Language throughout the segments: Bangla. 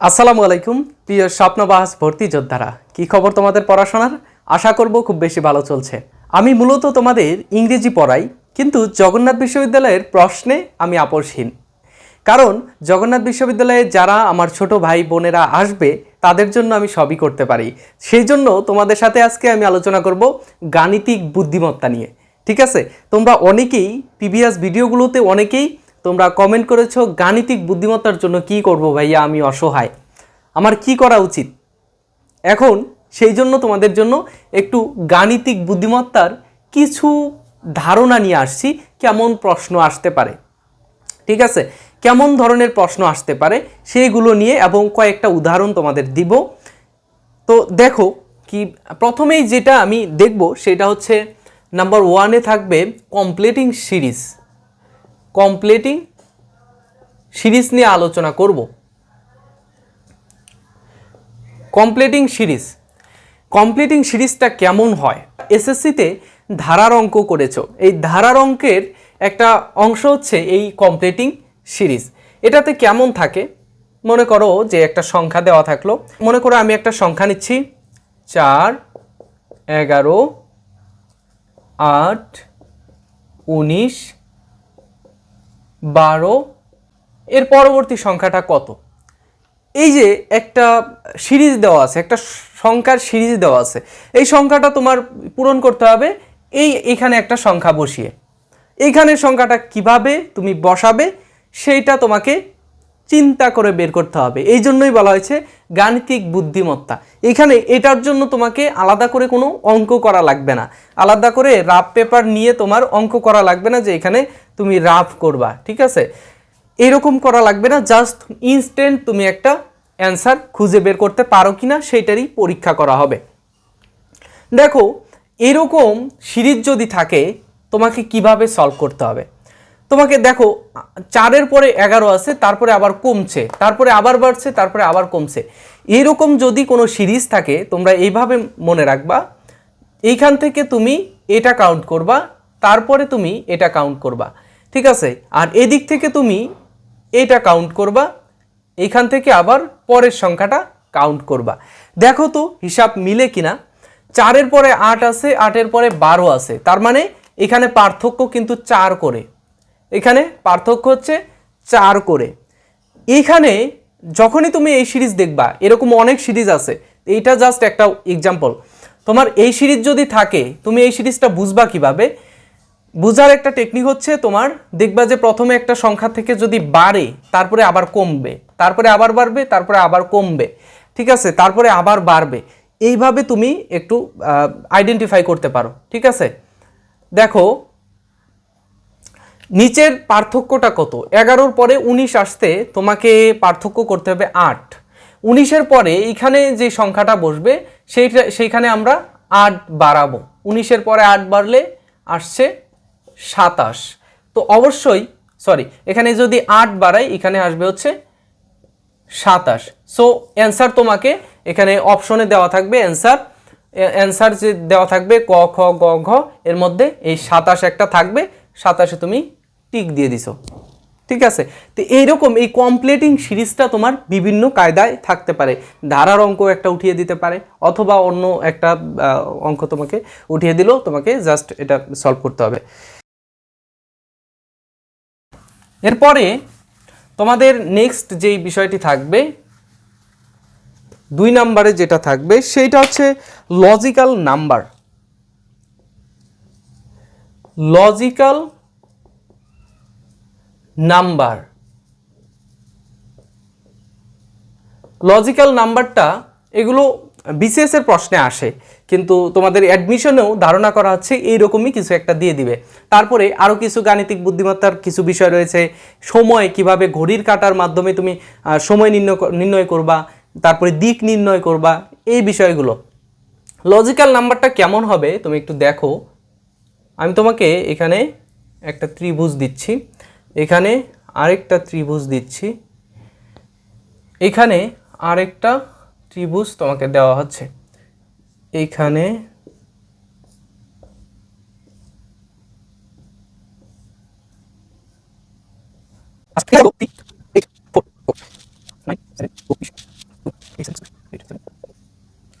আসসালামু আলাইকুম, প্রিয় স্বপ্নবাহাস ভর্তি যোদ্ধারা। কি খবর তোমাদের পড়াশোনার? আশা করব খুব বেশি ভালো চলছে। আমি মূলত তোমাদের ইংরেজি পড়াই, কিন্তু জগন্নাথ বিশ্ববিদ্যালয়ের প্রশ্নে আমি আপসহীন। কারণ জগন্নাথ বিশ্ববিদ্যালয়ে যারা আমার ছোট ভাই বোনেরা আসবে, তাদের জন্য আমি সবই করতে পারি। সেই জন্য তোমাদের সাথে আজকে আমি আলোচনা করব গাণিতিক বুদ্ধিমত্তা নিয়ে। ঠিক আছে? তোমরা অনেকেই, প্রিভিয়াস ভিডিওগুলোতে অনেকেই তোমরা কমেন্ট করেছ গাণিতিক বুদ্ধিমত্তার জন্য কি করব ভাইয়া? আমি অসহায়। আমার কি করা উচিত? এখন সেই জন্য তোমাদের জন্য একটু গাণিতিক বুদ্ধিমত্তার কিছু ধারণা নিয়ে আসছি, কেমন প্রশ্ন আসতে পারে। ঠিক আছে? কেমন ধরনের প্রশ্ন আসতে পারে সেইগুলো নিয়ে এবং কয়েকটা উদাহরণ তোমাদের দিব। তো দেখো কি, প্রথমেই যেটা আমি দেখব সেটা হচ্ছে নাম্বার ওয়ানে থাকবে কমপ্লিটিং সিরিজ কমপ্লিটিং সিরিজ নিয়ে আলোচনা করব। কমপ্লিটিং সিরিজ কমপ্লিটিং সিরিজটা কেমন হয়? এসএসসিতে ধারার অঙ্ক করেছ। এই ধারার অঙ্কের একটা অংশ হচ্ছে এই কমপ্লিটিং সিরিজ এটাতে কেমন থাকে? মনে করো যে একটা সংখ্যা দেওয়া থাকল। মনে করো আমি একটা সংখ্যা নিচ্ছি। চার, এগারো, আট, উনিশ বারো, এর পরবর্তী সংখ্যাটা কত? এই যে একটা সিরিজ দেওয়া আছে, একটা সংখ্যার সিরিজ দেওয়া আছে, এই সংখ্যাটা তোমার পূরণ করতে হবে, এই এখানে একটা সংখ্যা বসিয়ে। এইখানে সংখ্যাটা কীভাবে তুমি বসাবে, সেইটা তোমাকে চিন্তা করে বের করতে হবে। এই জন্যই বলা হয়েছে গাণিতিক বুদ্ধিমত্তা। এখানে এটার জন্য তোমাকে আলাদা করে কোনো অঙ্ক করা লাগবে না। আলাদা করে রাফ পেপার নিয়ে তোমার অঙ্ক করা লাগবে না যে এখানে তুমি রাফ করবা, ঠিক আছে? এরকম করা লাগবে না জাস্ট ইনস্ট্যান্ট তুমি একটা অ্যান্সার খুঁজে বের করতে পারো কি না সেইটারই পরীক্ষা করা হবে। দেখো, এরকম সিরিজ যদি থাকে, তোমাকে কীভাবে সলভ করতে হবে? তোমাকে দেখো, চারের পরে এগারো আছে, তারপরে আবার কমছে, তারপরে আবার বাড়ছে, তারপরে আবার কমছে। এরকম যদি কোনো সিরিজ থাকে, তোমরা এইভাবে মনে রাখবা, এইখান থেকে তুমি এটা কাউন্ট করবা, তারপরে তুমি এটা কাউন্ট করবা। ঠিক আছে? আর এদিক থেকে তুমি এটা কাউন্ট করবা, এইখান থেকে আবার পরের সংখ্যাটা কাউন্ট করবা। দেখো তো হিসাব মিলে কিনা। চারের পরে আট আছে, আটের পরে বারো আছে। তার মানে এখানে পার্থক্য কিন্তু চার করে। এখানে পার্থক্য হচ্ছে চার করে। এইখানে যখনই তুমি এই সিরিজ দেখবা, এরকম অনেক সিরিজ আছে। এইটা জাস্ট একটা এক্সাম্পল তোমার এই সিরিজ যদি থাকে, তুমি এই সিরিজটা বুঝবা কীভাবে? বুঝার একটা টেকনিক হচ্ছে তোমার, দেখবা যে প্রথমে একটা সংখ্যা থেকে যদি বাড়ে, তারপরে আবার কমবে, তারপরে আবার বাড়বে, তারপরে আবার কমবে, ঠিক আছে? তারপরে আবার বাড়বে। এইভাবে তুমি একটু আইডেন্টিফাই করতে পারো, ঠিক আছে? দেখো, নিচের পার্থক্যটা কত? এগারোর পরে উনিশ আসতে তোমাকে পার্থক্য করতে হবে আট। উনিশের পরে এখানে যে সংখ্যাটা বসবে, সেইটা, সেইখানে আমরা আট বাড়াবো। উনিশের পরে আট বাড়লে আসছে সাতাশ। তো অবশ্যই সরি এখানে যদি আট বাড়াই, এখানে আসবে হচ্ছে সাতাশ। সো অ্যান্সার তোমাকে এখানে অপশনে দেওয়া থাকবে অ্যান্সার অ্যান্সার যে দেওয়া থাকবে, ক, খ, গ, ঘ, এর মধ্যে এই সাতাশ একটা থাকবে, সাতাশে তুমি টিক দিয়ে দিছো। ঠিক আছে? তো এইরকম এই কমপ্লিটিং সিরিজটা তোমার বিভিন্ন কায়দায় থাকতে পারে। ধারার অঙ্ক একটা উঠিয়ে দিতে পারে, অথবা অন্য একটা অঙ্ক তোমাকে উঠিয়ে দিলেও তোমাকে জাস্ট এটা সলভ করতে হবে। এরপরে তোমাদের নেক্সট যেই বিষয়টি থাকবে, দুই নাম্বারে যেটা থাকবে, সেইটা হচ্ছে logical number logical number logical নাম্বারটা এগুলো বিসিএস এর প্রশ্নে আসে, কিন্তু তোমাদের অ্যাডমিশনেও ধারণা করা হচ্ছে এইরকমই কিছু একটা দিয়ে দিবে। তারপরে আরও কিছু গাণিতিক বুদ্ধিমত্তার কিছু বিষয় রয়েছে, সময় কীভাবে ঘড়ির কাটার মাধ্যমে তুমি সময় নির্ণয় নির্ণয় করবা, তারপরে দিক নির্ণয় করবা, এই বিষয়গুলো। লজিক্যাল নাম্বারটা কেমন হবে তুমি একটু দেখো। আমি তোমাকে এখানে একটা ত্রিভুজ দিচ্ছি, এখানে আরেকটা ত্রিভুজ দিচ্ছি, এখানে আরেকটা ত্রিভুজ তোমাকে দেওয়া হচ্ছে। এইখানে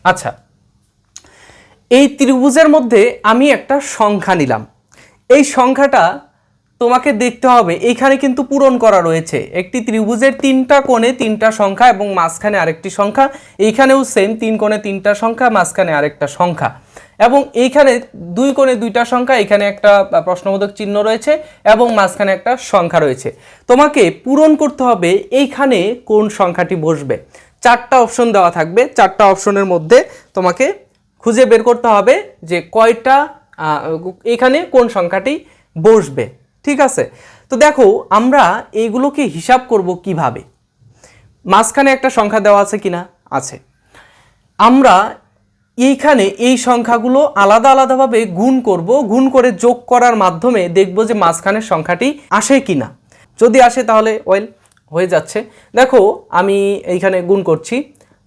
আচ্ছা এই ত্রিভুজের মধ্যে আমি একটা সংখ্যা নিলাম। এই সংখ্যাটা তোমাকে দেখতে হবে। এইখানে কিন্তু পূরণ করা রয়েছে। একটি ত্রিভুজের তিনটা কোণে তিনটা সংখ্যা এবং মাঝখানে আরেকটি সংখ্যা। এইখানেও সেম তিন কোণে তিনটা সংখ্যা, মাঝখানে আরেকটা সংখ্যা। এবং এইখানে দুই কোণে দুইটা সংখ্যা, এখানে একটা প্রশ্নবোধক চিহ্ন রয়েছে এবং মাঝখানে একটা সংখ্যা রয়েছে। তোমাকে পূরণ করতে হবে এইখানে কোন সংখ্যাটি বসবে। চারটা অপশন দেওয়া থাকবে। চারটা অপশনের মধ্যে তোমাকে খুঁজে বের করতে হবে যে কয়টা এখানে কোন সংখ্যাটি বসবে। ঠিক আছে? তো দেখো, আমরা এইগুলোকে হিসাব করব কীভাবে? মাঝখানে একটা সংখ্যা দেওয়া আছে কিনা? আছে। আমরা এইখানে এই সংখ্যাগুলো আলাদা আলাদাভাবে গুণ করব, গুণ করে যোগ করার মাধ্যমে দেখব যে মাঝখানের সংখ্যাটি আসে কিনা। যদি আসে তাহলে ওয়েল হয়ে যাচ্ছে। দেখো, আমি এইখানে গুণ করছি,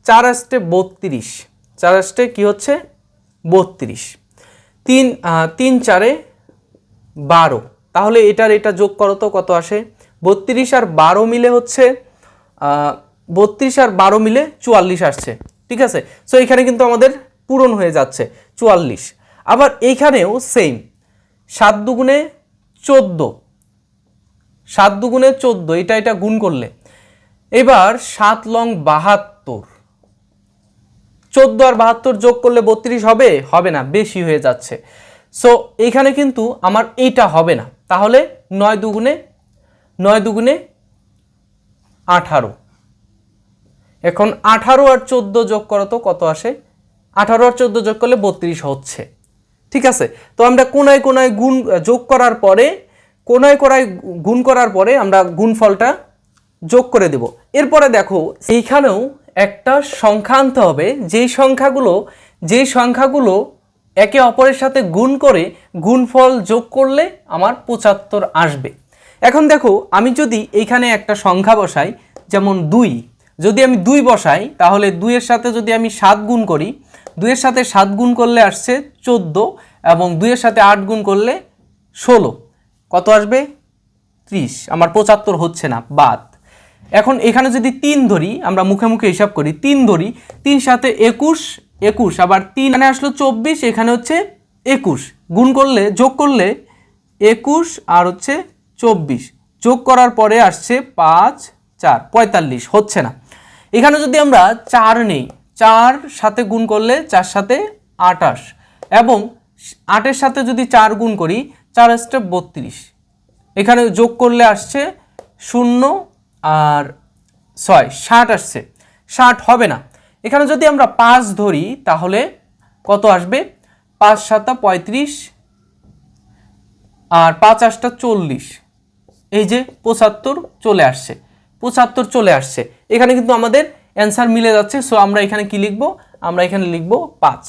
চার আষ্টে বত্রিশ। চার আষ্টে কী হচ্ছে? বত্রিশ। তিন তিন চারে বারো। তাহলে এটার এটা যোগ করো তো, কত আসে? বত্রিশ আর বারো মিলে হচ্ছে বত্রিশ আর বারো মিলে চুয়াল্লিশ আসছে, ঠিক আছে? সো এখানে কিন্তু আমাদের পূরণ হয়ে যাচ্ছে, চুয়াল্লিশ। আবার এইখানেও সেম সাত দুগুণে চোদ্দ, সাত দুগুণে চোদ্দ, এটা এটা গুণ করলে। এবার সাত লং বাহাত্তর, চোদ্দ আর বাহাত্তর যোগ করলে বত্রিশ হবে? হবে না, বেশি হয়ে যাচ্ছে। সো এখানে কিন্তু আমার এইটা হবে না। তাহলে নয় দুগুণে নয় দুগুণে আঠারো। এখন আঠারো আর চোদ্দ যোগ করো তো কত আসে? আঠারো আর চোদ্দ যোগ করলে বত্রিশ হচ্ছে। ঠিক আছে? তো আমরা কোনায় কোনায় গুণ, যোগ করার পরে কোনায় কোনায় গুণ করার পরে আমরা গুণফলটা যোগ করে দেব। এরপরে দেখো, এইখানেও একটা সংখ্যা আনতে হবে। যেই সংখ্যাগুলো যেই সংখ্যাগুলো একে অপরের সাথে গুণ করে গুণফল যোগ করলে আমার পঁচাত্তর আসবে। এখন দেখো, আমি যদি এইখানে একটা সংখ্যা বসাই, যেমন দুই, যদি আমি দুই বসাই, তাহলে দুইয়ের সাথে যদি আমি সাত গুণ করি, দুইয়ের সাথে সাত গুণ করলে আসছে চোদ্দ এবং দুইয়ের সাথে আট গুণ করলে ষোলো। কত আসবে? ত্রিশ। আমার পঁচাত্তর হচ্ছে না, বাদ। এখন এখানে যদি তিন ধরি, আমরা মুখে মুখে হিসাব করি, তিন ধরি, তিন সাথে একুশ একুশ, আবার তিন, এখানে আসলো চব্বিশ, এখানে হচ্ছে একুশ। গুণ করলে, যোগ করলে একুশ আর হচ্ছে চব্বিশ। যোগ করার পরে আসছে পাঁচ, চার, পঁয়তাল্লিশ, হচ্ছে না। এখানে যদি আমরা চার নেই, চার সাথে গুণ করলে চার সাথে আটাশ এবং আটের সাথে যদি চার গুণ করি, চার আসছে বত্রিশ। এখানে যোগ করলে আসছে শূন্য আর ছয়, ষাট আসছে। ষাট হবে না। এখানে যদি আমরা পাঁচ ধরি, তাহলে কত আসবে? পাঁচ সাতা পঁয়ত্রিশ আর পাঁচ আটটা চল্লিশ। এই যে পঁচাত্তর চলে আসছে। পঁচাত্তর চলে আসছে। এখানে কিন্তু আমাদের অ্যান্সার মিলে যাচ্ছে। সো আমরা এখানে কি লিখব? আমরা এখানে লিখব পাঁচ।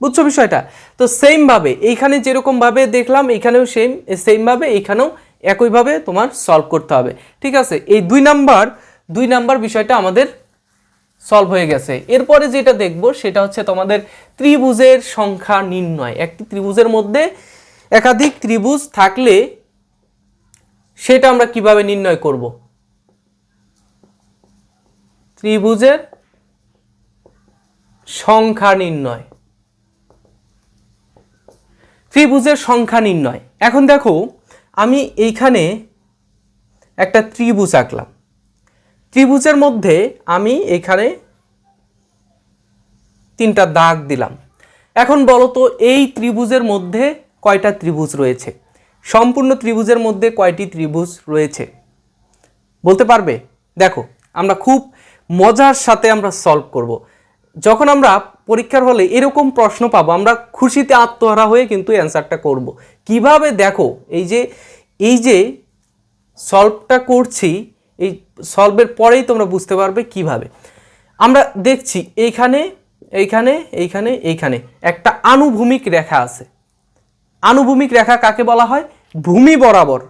বুঝছ বিষয়টা? তো সেমভাবে এইখানে যেরকমভাবে দেখলাম এখানেও সেম সেমভাবে এইখানেও একইভাবে তোমার সলভ করতে হবে। ঠিক আছে? এই দুই নাম্বার দুই নাম্বার বিষয়টা আমাদের সলভ হয়ে গেছে। এরপরে যেটা দেখব, সেটা হচ্ছে তোমাদের ত্রিভুজের সংখ্যা নির্ণয়। একটি ত্রিভুজের মধ্যে একাধিক ত্রিভুজ থাকলে সেটা আমরা কীভাবে নির্ণয় করব? ত্রিভুজের সংখ্যা নির্ণয়। ত্রিভুজের সংখ্যা নির্ণয়। এখন দেখো, আমি এইখানে একটা ত্রিভুজ আঁকলাম। ত্রিভুজের মধ্যে আমি এখানে তিনটা দাগ দিলাম। এখন বলো তো, এই ত্রিভুজের মধ্যে কয়টা ত্রিভুজ রয়েছে? সম্পূর্ণ ত্রিভুজের মধ্যে কয়টি ত্রিভুজ রয়েছে? বলতে পারবে? দেখো, আমরা খুব মজার সাথে আমরা সলভ করব। যখন আমরা পরীক্ষার হলে এরকম প্রশ্ন পাবো, আমরা খুশিতে আত্মহারা হয়ে কিন্তু অ্যান্সারটা করব। কীভাবে? দেখো, এই যে এই যে সলভটা করছি, এই সলভের পরেই তোমরা বুঝতে পারবে কীভাবে। আমরা দেখছি এইখানে এইখানে এইখানে এইখানে। একটা আনুভূমিক রেখা আছে। আনুভূমিক রেখা কাকে বলা হয়? ভূমি বরাবর।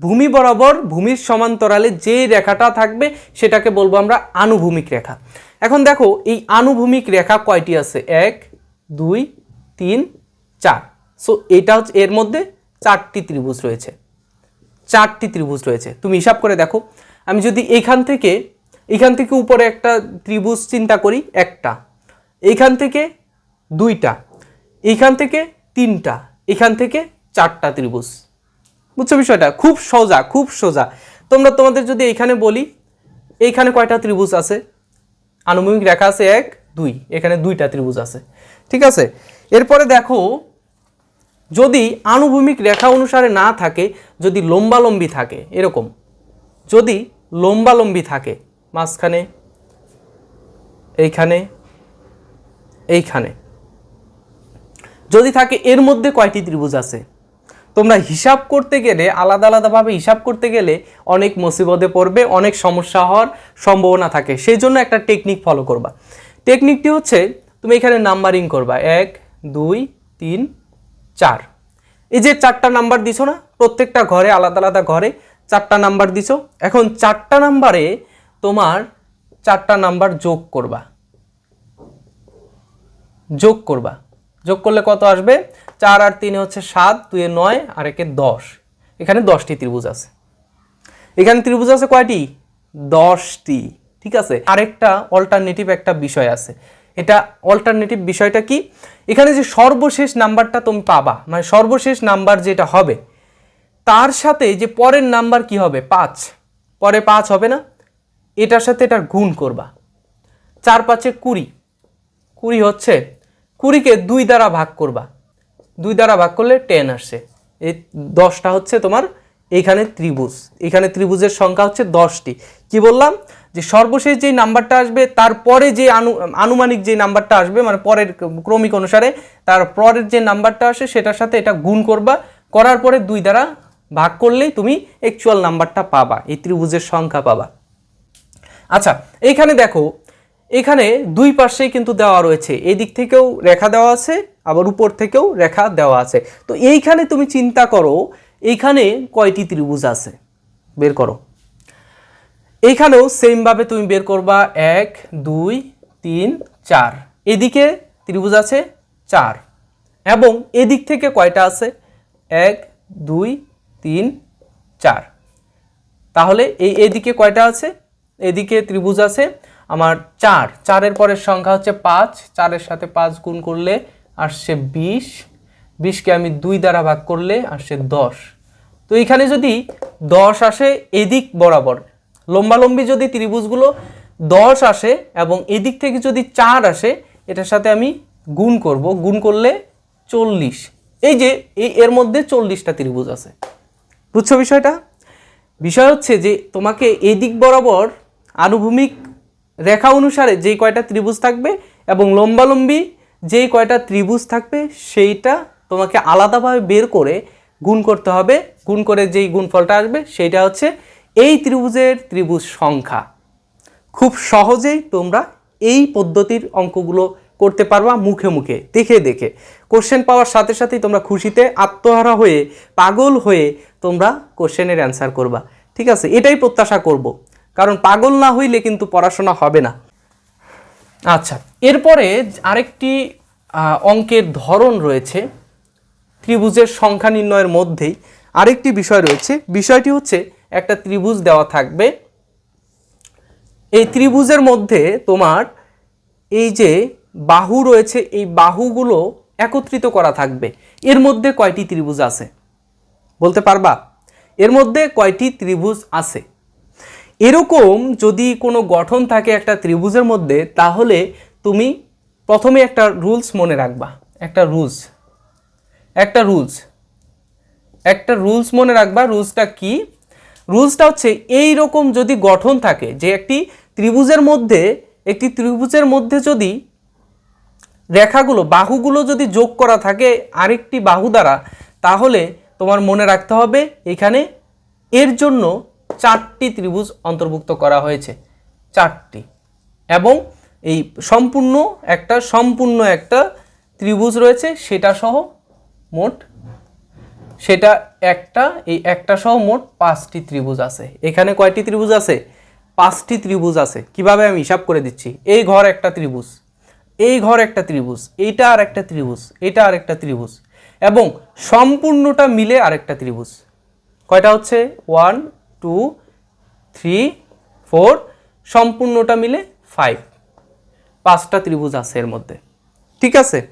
ভূমি বরাবর ভূমির সমান্তরালে যে রেখাটা থাকবে, সেটাকে বলব আমরা আনুভূমিক রেখা। এখন দেখো, এই আনুভূমিক রেখা কয়টি আছে? এক, দুই, তিন, চার। সো এটা হচ্ছে এর মধ্যে চারটি ত্রিভুজ রয়েছে। চারটি ত্রিভুজ রয়েছে। তুমি হিসাব করে দেখো। আমি যদি এখান থেকে এখান থেকে উপরে একটা ত্রিভুজ চিন্তা করি, একটা। এইখান থেকে দুইটা, এইখান থেকে তিনটা এখান থেকে চারটা ত্রিভুজ। বুঝছ বিষয়টা? খুব সোজা খুব সোজা। তোমরা তোমাদের যদি এইখানে বলি, এইখানে কয়টা ত্রিভুজ আছে? আনুভূমিক রেখা আছে এক, দুই, এখানে দুইটা ত্রিভুজ আছে। ঠিক আছে? এরপরে দেখো, যদি আনুভূমিক রেখা অনুসারে না থাকে, যদি লম্বালম্বি থাকে, এরকম, যদি লম্বালম্বি থাকে, মাঝখানে, এইখানে এইখানে। যদি থাকে এর মধ্যে কয়টি ত্রিভুজ আছে? তোমরা হিসাব করতে গেলে, আলাদা আলাদাভাবে হিসাব করতে গেলে অনেক মুসিবতে পড়বে, অনেক সমস্যা হওয়ার সম্ভাবনা থাকে। সেই জন্য একটা টেকনিক ফলো করবা। টেকনিকটি হচ্ছে, তুমি এখানে নাম্বারিং করবা। এক, দুই, তিন, চার। এই যে চারটা নাম্বার দিছো না, প্রত্যেকটা ঘরে, আলাদা আলাদা ঘরে চারটা নাম্বার দিছো। এখন চারটা নাম্বারে তোমার চারটা নাম্বার যোগ করবা। যোগ করবা। যোগ করলে কত আসবে? চার আর তিনে হচ্ছে সাত, দুয়ে নয় আর একে দশ। এখানে দশটি ত্রিভুজ আছে। এখানে ত্রিভুজ আছে কয়টি? দশটি। ঠিক আছে? আরেকটা অল্টারনেটিভ একটা বিষয় আছে। এটা অল্টারনেটিভ বিষয়টা কি? এখানে যে সর্বশেষ নাম্বারটা তুমি পাবা মানে সর্বশেষ নাম্বার যেটা হবে, তার সাথে যে পরের নাম্বার কি হবে? পাঁচ। পরে পাঁচ হবে না? এটার সাথে এটার গুণ করবা। চার পাঁচে কুড়ি। কুড়ি হচ্ছে কুড়িকে দুই দ্বারা ভাগ করবা। দুই দ্বারা ভাগ করলে টেন আসছে এই দশটা হচ্ছে তোমার এখানে ত্রিভুজ। এখানে ত্রিভুজের সংখ্যা হচ্ছে দশটি। কি বললাম? যে সর্বশেষ যেই নাম্বারটা আসবে, তারপরে যে আনু, আনুমানিক যে নাম্বারটা আসবে মানে পরের ক্রমিক অনুসারে, তার পরের যে নাম্বারটা আসে, সেটার সাথে এটা গুণ করবা। করার পরে দুই দ্বারা ভাগ করলেই তুমি অ্যাকচুয়াল নাম্বারটা পাবা। এই ত্রিভুজের সংখ্যা পাবা। আচ্ছা এইখানে দেখো এখানে দুই পাশেই কিন্তু দেওয়া রয়েছে। এই দিক থেকেও রেখা দেওয়া আছে, আবার উপর থেকেও রেখা দেওয়া আছে। তো এইখানে তুমি চিন্তা করো, এইখানে কয়টি ত্রিভুজ আছে? বের করো। এইখানেও সেমভাবে তুমি বের করবা, এক, দুই, তিন, চার। এদিকে ত্রিভুজ আছে, চার। এবং এদিক থেকে কয়টা আছে? এক, দুই, তিন, চার। তাহলে এই এদিকে কয়টা আছে? এদিকে ত্রিভুজ আছে আমার চার। চারের পরের সংখ্যা হচ্ছে পাঁচ। চারের সাথে পাঁচ গুণ করলে আসছে বিশ। বিশকে আমি দুই দ্বারা ভাগ করলে আসছে দশ। তো এখানে যদি দশ আসে এদিক বরাবর, লম্বালম্বি যদি ত্রিভুজগুলো দশ আসে এবং এদিক থেকে যদি চার আসে, এটার সাথে আমি গুণ করব। গুণ করলে চল্লিশ। এই যে, এই এর মধ্যে চল্লিশটা ত্রিভুজ আছে। বুঝছ বিষয়টা? বিষয় হচ্ছে যে তোমাকে এদিক বরাবর আনুভূমিক রেখা অনুসারে যেই কয়টা ত্রিভুজ থাকবে এবং লম্বালম্বি যেই কয়টা ত্রিভুজ থাকবে সেইটা তোমাকে আলাদাভাবে বের করে গুণ করতে হবে। গুণ করে যেই গুণফলটা আসবে সেইটা হচ্ছে এই ত্রিভুজের ত্রিভুজ সংখ্যা। খুব সহজেই তোমরা এই পদ্ধতির অঙ্কগুলো করতে পারবা মুখে মুখে, দেখে দেখে। কোশ্চেন পাওয়ার সাথে সাথেই তোমরা খুশিতে আত্মহারা হয়ে, পাগল হয়ে তোমরা কোশ্চেনের অ্যান্সার করবা। ঠিক আছে, এটাই প্রত্যাশা করব। কারণ পাগল না হইলে কিন্তু পড়াশোনা হবে না। আচ্ছা এরপরে আরেকটি অঙ্কের ধরন রয়েছে, ত্রিভুজের সংখ্যা নির্ণয়ের মধ্যেই। আরেকটি বিষয় রয়েছে, বিষয়টি হচ্ছে একটা ত্রিভুজ দেওয়া থাকবে। এই ত্রিভুজের মধ্যে তোমার এই যে বাহু রয়েছে, এই বাহুগুলো একত্রিত করা থাকবে। এর মধ্যে কয়টি ত্রিভুজ আছে? বলতে পারবা? এর মধ্যে কয়টি ত্রিভুজ আছে? এরকম যদি কোনো গঠন থাকে একটা ত্রিভুজের মধ্যে, তাহলে তুমি প্রথমে একটা রুলস মনে রাখবা। একটা রুলস। একটা রুলস। একটা রুলস মনে রাখবা, রুলসটা কি? রুলসটা হচ্ছে এই রকম যদি গঠন থাকে, যে একটি ত্রিভুজের মধ্যে, একটি ত্রিভুজের মধ্যে যদি রেখাগুলো, বাহুগুলো যদি যোগ করা থাকে আরেকটি বাহু দ্বারা, তাহলে তোমার মনে রাখতে হবে এখানে এর জন্য চারটি ত্রিভুজ অন্তর্ভুক্ত করা হয়েছে। চারটি। এবং এই সম্পূর্ণ একটা সম্পূর্ণ একটা ত্রিভুজ রয়েছে, সেটা সহ মোট, সেটা একটা, এই একটা সহ মোট পাঁচটি ত্রিভুজ আছে। এখানে কয়টি ত্রিভুজ আছে? পাঁচটি ত্রিভুজ আছে। কীভাবে আমি হিসাব করে দিচ্ছি? এই ঘর একটা ত্রিভুজ, এই ঘর একটা ত্রিভুজ, এইটা আর একটা ত্রিভুজ, এটা আর একটা ত্রিভুজ, এবং সম্পূর্ণটা মিলে আরেকটা ত্রিভুজ। কয়টা হচ্ছে? ওয়ান টু, থ্রি, ফোর, সম্পূর্ণটা মিলে ফাইভ। পাঁচটা ত্রিভুজ আছে এর মধ্যে। ঠিক আছে?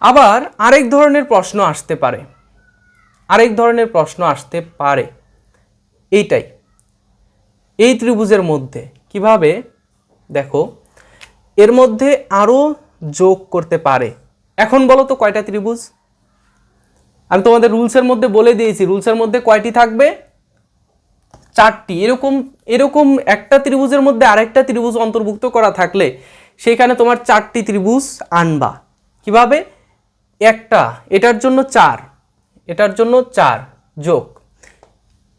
আবার আরেক ধরনের প্রশ্ন আসতে পারে। আরেক ধরনের প্রশ্ন আসতে পারে। এইটাই। এই ত্রিভুজের মধ্যে কীভাবে? দেখো, এর মধ্যে আরও যোগ করতে পারে। এখন বলো তো কয়টা ত্রিভুজ? আমি তোমাদের রুলসের মধ্যে বলে দিয়েছি, রুলসের মধ্যে কয়টি থাকবে? চারটি। এরকম এরকম একটা ত্রিভুজের মধ্যে আরেকটা ত্রিভুজ অন্তর্ভুক্ত করা থাকলে সেখানে তোমার চারটি ত্রিভুজ আনবা। কীভাবে? একটা, এটার জন্য চার, এটার জন্য চার, যোগ।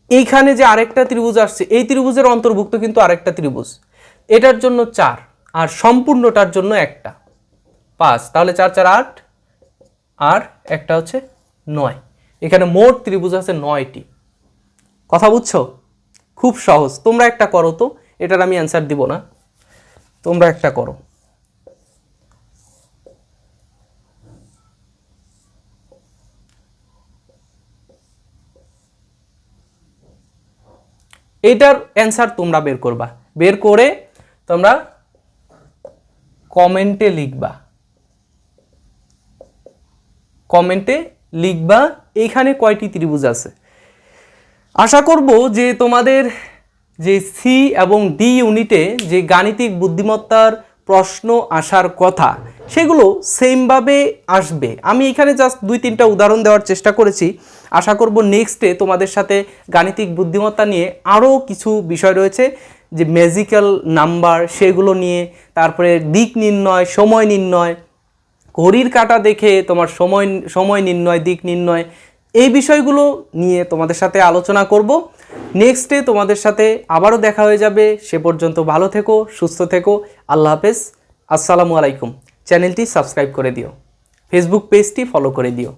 এইখানে যে আরেকটা ত্রিভুজ আসছে, এই ত্রিভুজের অন্তর্ভুক্ত কিন্তু আরেকটা ত্রিভুজ। এটার জন্য চার, আর সম্পূর্ণটার জন্য একটা। পাঁচ, তাহলে চার চার, আট, আর একটা হচ্ছে নয়। এখানে মোট ত্রিভুজ আছে নয়টি। কথা বুঝছ? খুব সহজ। তোমরা একটা করো তো, এটার আমি অ্যান্সার দিব না। তোমরা একটা করো। এটার অ্যান্সার তোমরা বের করবা। বের করে তোমরা কমেন্টে লিখবা। কমেন্টে লিখবা এইখানে কয়টি ত্রিভুজ আছে? আশা করব যে তোমাদের যে সি এবং ডি ইউনিটে যে গাণিতিক বুদ্ধিমত্তার প্রশ্ন আসার কথা, সেগুলো সেমভাবে আসবে। আমি এখানে জাস্ট দুই তিনটা উদাহরণ দেওয়ার চেষ্টা করেছি। আশা করব নেক্সটে তোমাদের সাথে গাণিতিক বুদ্ধিমত্তা নিয়ে আরও কিছু বিষয় রয়েছে, যে ম্যাজিক্যাল নাম্বার সেগুলো নিয়ে, তারপরে দিক নির্ণয়, সময় নির্ণয়, ঘড়ির কাটা দেখে তোমার সময় সময় নির্ণয়, দিক নির্ণয় এই বিষয়গুলো নিয়ে তোমাদের সাথে আলোচনা করব। নেক্সটে তোমাদের সাথে আবারও দেখা হয়ে যাবে। সে পর্যন্ত ভালো থেকো, সুস্থ থেকো। আল্লাহ হাফেজ। আসসালামু আলাইকুম। চ্যানেলটি সাবস্ক্রাইব করে দিও। ফেসবুক পেজটি ফলো করে দিও।